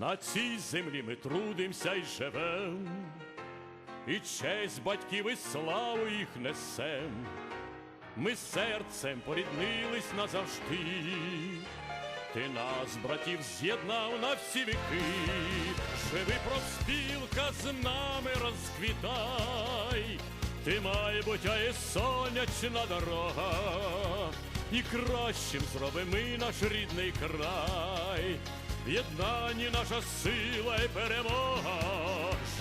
На цій землі ми трудимося і живем, і честь батьків і славу їх несем. Ми серцем поріднились назавжди. Ти нас, братів, з'єднав на всі віки, живи проспілка з нами розквітай, ти майбуття і сонячна дорога, і кращим зроби ми наш рідний край, в єднанні наша сила і перемога,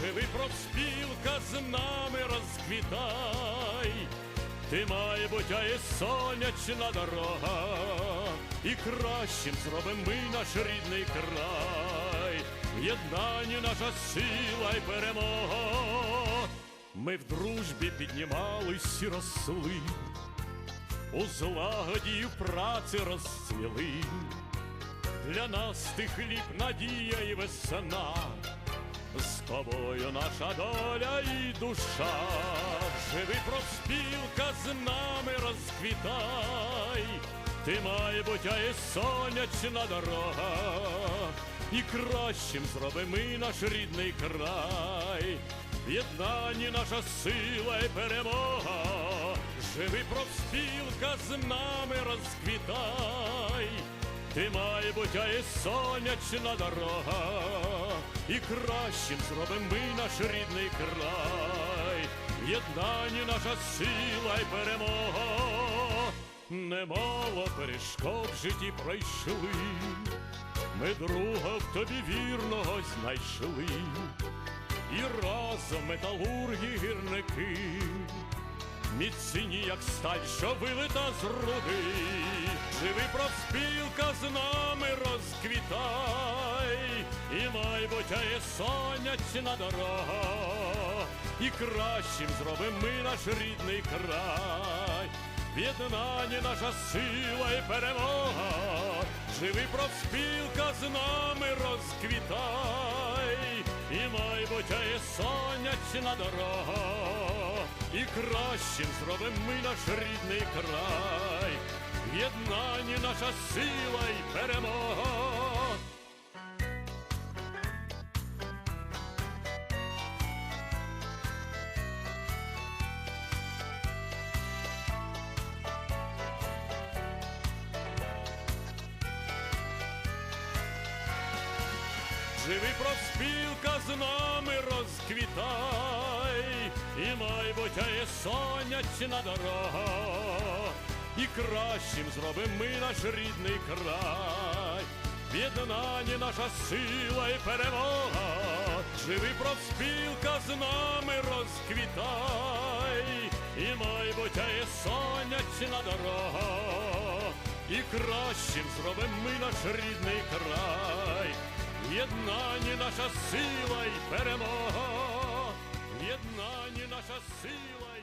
живи проспілка з нами розквітай. Ти майбуття і сонячна дорога, і кращим зробим ми наш рідний край, в єднанні наша сила й перемога. Ми в дружбі піднімались і росли, у злагоді і праці розцвіли. Для нас ти хліб, надія і весна. З тобою наша доля і душа, живи проспілка з нами розквітай, ти майбуття і сонячна дорога, і кращим зроби ми наш рідний край, в єднанні наша сила і перемога, живи проспілка з нами розквітай. Ти майбуття і сонячна дорога, і кращим зробим ми наш рідний край, в єднанні наша сила й перемога, немало перешкод в житті пройшли, ми друга в тобі вірного знайшли, і разом металурги гірники міцні, як сталь, що вилита з руди, живи проспілка з нами розквітай, і майбуття є сонячна дорога, і кращим зробим ми наш рідний край, в єднанні наша сила і перемога, живи проспілка з нами розквітай, і майбуття є сонячна дорога і кращим зробим ми наш рідний край, в наша сила й перемога. Живи проспілка з нами розквітай, і майбуття є сонячна дорога, і кращим зробим ми наш рідний край, в єднанні наша сила і перемога, живи проспілка з нами розквітай, і майбуття є сонячна дорога, і кращим зробим ми наш рідний край. В єднанні наша сила й перемога, в єднанні наша сила й перемога.